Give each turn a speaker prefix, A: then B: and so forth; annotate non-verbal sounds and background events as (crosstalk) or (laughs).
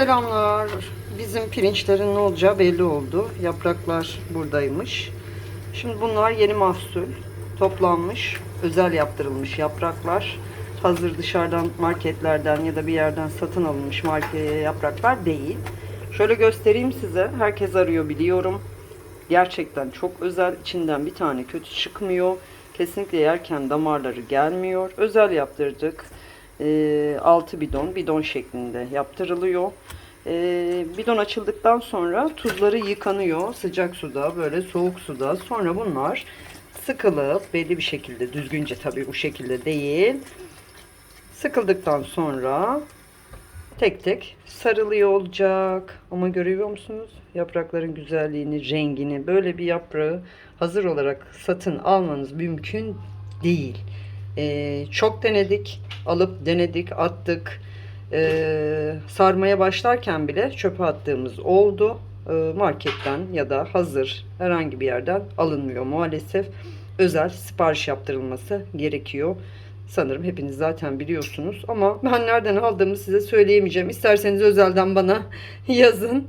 A: Selamlar. Bizim pirinçlerin ne olacağı belli oldu. Yapraklar buradaymış. Şimdi bunlar yeni mahsul. Toplanmış, özel yaptırılmış yapraklar. Hazır dışarıdan marketlerden ya da bir yerden satın alınmış marke yapraklar değil. Şöyle göstereyim size. Herkes arıyor biliyorum. Gerçekten çok özel. İçinden bir tane kötü çıkmıyor. Kesinlikle yerken damarları gelmiyor. Özel yaptırdık. 6 bidon, bidon şeklinde yaptırılıyor. Ee, bidon açıldıktan sonra tuzları yıkanıyor sıcak suda, böyle soğuk suda. Sonra bunlar sıkılıp belli bir şekilde, düzgünce tabii bu şekilde değil. Sıkıldıktan sonra tek tek sarılıyor olacak. Ama görüyor musunuz? Yaprakların güzelliğini, rengini. Böyle bir yaprağı hazır olarak satın almanız mümkün değil. Ee, çok denedik. Alıp denedik, attık. Ee, sarmaya başlarken bile çöpe attığımız oldu. Ee, marketten ya da hazır herhangi bir yerden alınmıyor maalesef. Özel sipariş yaptırılması gerekiyor. Sanırım hepiniz zaten biliyorsunuz ama ben nereden aldığımı size söyleyemeyeceğim. İsterseniz özelden bana (laughs) yazın.